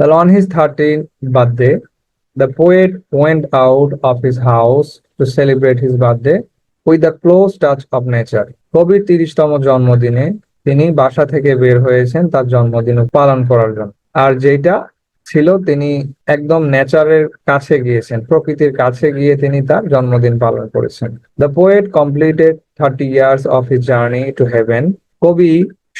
Well, on his 13th birthday, the poet went out of his house to celebrate his birthday with the close touch of nature. কবির তিরিশতম জন্মদিনে তিনি বাসা থেকে বের হয়েছেন তার জন্মদিন পালন করার জন্য। আর যেটা ছিল তিনি একদম নেচারের কাছে গিয়েছেন প্রকৃতির কাছে গিয়ে তিনি তার জন্মদিন পালন করেছেন। The poet completed thirty years of his journey to heaven কবি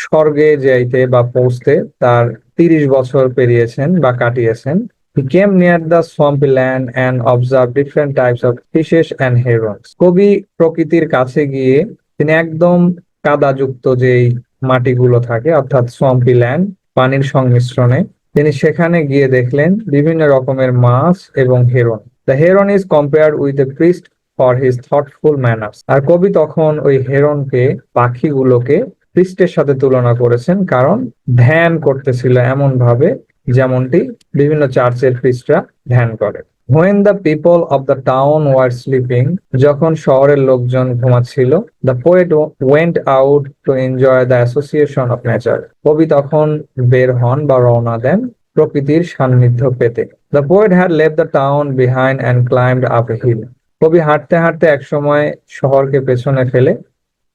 স্বর্গে যাইতে বা পৌঁছতে তার তিরিশ বছর পেরিয়েছেন বা কাটিয়েছেন। He came near the swampy land and observed different types of fishes and herons. কবি প্রকৃতির কাছে গিয়ে তিনি একদম কাদাযুক্ত যেই মাটিগুলো থাকে, অর্থাৎ সোয়াম্পি ল্যান্ড পানির সংমিশ্রণে, তিনি সেখানে গিয়ে দেখলেন বিভিন্ন রকমের মাছ এবং heron. The heron is compared with a priest for his thoughtful manners আর কবি তখন ওই হেরনকে, পাখিগুলোকে খ্রিস্টের সাথে তুলনা করেছেন, কারণ ধ্যান করতেছিল এমন ভাবে যেমনটি বিভিন্ন চার্চের খ্রিস্টরা ধ্যান করে। When the people of the town were sleeping যখন শহরের লোকজন ঘুমাচ্ছিল the poet went out to enjoy the association of nature কবি তখন বের হন বা রওনা দেন প্রকৃতির সান্নিধ্য পেতে। The poet had Lev the town behind and climbed up hill কবি হাঁটতে হাঁটতে একসময় শহরকে পেছনে ফেলে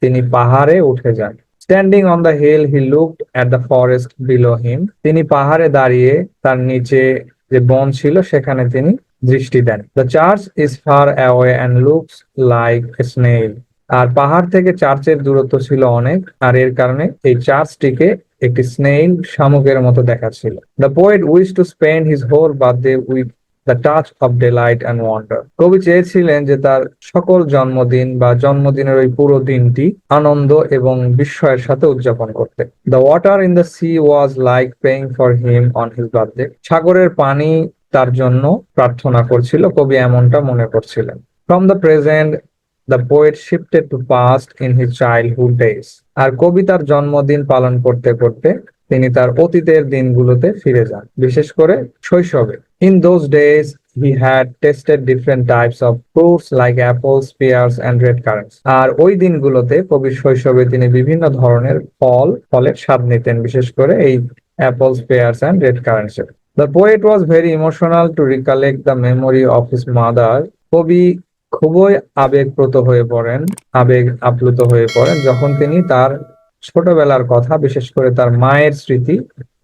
তিনি পাহাড়ে উঠে যান। Standing on the hill he looked at the forest below him তিনি পাহাড়ে দাঁড়িয়ে তার নিচে যে বন ছিল, সেখানে তিনি দৃষ্টি দেন। The church is far away and looks like snail আর পাহাড় থেকে চার্চের দূরত্ব ছিল অনেক, আর এর কারণে এই চার্চটিকে একটি স্নেইল শামুকের মতো দেখাচ্ছিল। The poet wish to spend his whole birthday with the touch of delight and wonder কবি চেয়েছিলেন যে তার সকল জন্মদিন বা জন্মদিনের ওই পুরো দিনটি আনন্দ এবং বিস্ময়ের সাথে উদযাপন করতে। The water in the sea was like paying for him on his birthday সাগরের পানি তার জন্য প্রার্থনা করছিল, কবি এমনটা মনে করছিলেন। From the present the poet shifted to past in his childhood days আর কবি তার জন্মদিন পালন করতে করতে তিনি তার অতীতের দিনগুলোতে ফিরে যান, বিশেষ করে শৈশবে। In those days he had tasted different types of fruits like apples pears and red currants আর ওই দিনগুলোতে কবির শৈশবে তিনি বিভিন্ন ধরনের ফল, ফলের স্বাদ নিতেন, বিশেষ করে এই apples pears and red currants the poet was very emotional to recollect the memory of his mother কবি খুবই আবেগপ্রত হয়ে পড়েন, আবেগ আপ্লুত হয়ে পড়েন, যখন তিনি তার ছোটবেলার কথা, বিশেষ করে তার মায়ের স্মৃতি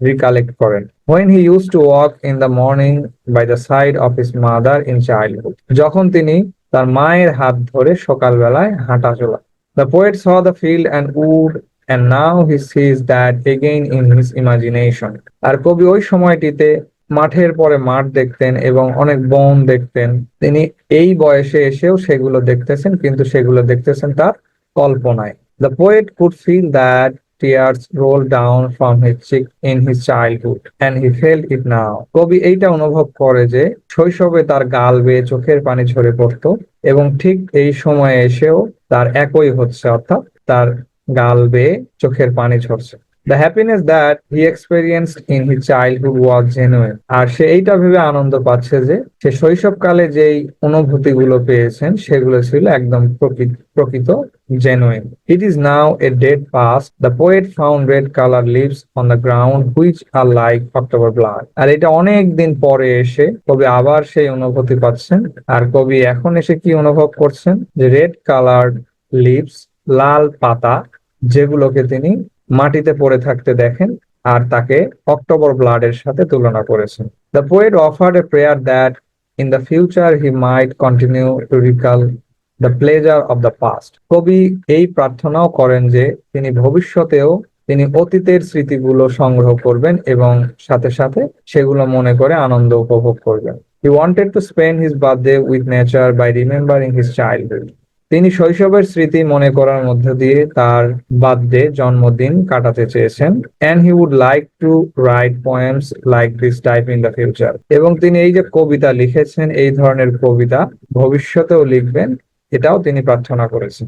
রিকালেক্ট করেন। When he use to walk in the morning by the side of his mother in childhood যখন তিনি তার মায়ের হাত ধরে সকালবেলায় হাঁটা চলা। The poet saw the field and wood and now he sees that again in his imagination আর কবি ওই সময়টিতে মাঠের পরে মাঠ দেখতেন এবং অনেক বন দেখতেন। তিনি এই বয়সে এসেও সেগুলো দেখতেছেন, কিন্তু সেগুলো দেখতেছেন তার কল্পনায়। The poet could feel that tears roll down from his cheek in his childhood, and he felt it now. কবি এইটা অনুভব করে যে শৈশবে তার গাল বেয়ে চোখের পানি ঝরে পড়তো, এবং ঠিক এই সময়ে এসেও তার একই হচ্ছে, অর্থাৎ তার গাল বেয়ে চোখের পানি ঝরছে। The happiness that he experienced in he childhood was genuine আর সে এইটা ভেবে আনন্দ পাচ্ছে যে সে শৈশবকালে যেই অনুভূতি গুলো পেয়েছেন, সেগুলো ছিল একদম প্রকৃত প্রকৃত genuine it is now a dead past the poet found red colour leaves on the ground which are like October blood আর এটা অনেক দিন পরে এসে কবি আবার সেই অনুভূতি পাচ্ছেন। আর কবি এখন এসে কি অনুভব করছেন? যে রেড কালার্ড লিভস লাল পাতা, যেগুলোকে তিনি মাটিতে পড়ে থাকতে দেখেন আর তাকে অক্টোবর ব্লাডের সাথে তুলনা করেছেন। The poet offered a prayer that in the future he might continue to recall the pleasure of the past কবি এই প্রার্থনাও করেন যে তিনি ভবিষ্যতেও তিনি অতীতের স্মৃতিগুলো সংগ্রহ করবেন এবং সাথে সাথে সেগুলো মনে করে আনন্দ উপভোগ করবেন। He wanted to spend his birthday with nature by remembering his childhood তিনি শৈশবের স্মৃতি মনে করার মধ্য দিয়ে তার বার্থডে জন্মদিন কাটাতে চেয়েছেন and he would like to write poems like this type in the future এবং তিনি এই যে কবিতা লিখেছেন, এই ধরনের কবিতা ভবিষ্যতেও লিখবেন, এটাও তিনি প্রার্থনা করেছেন।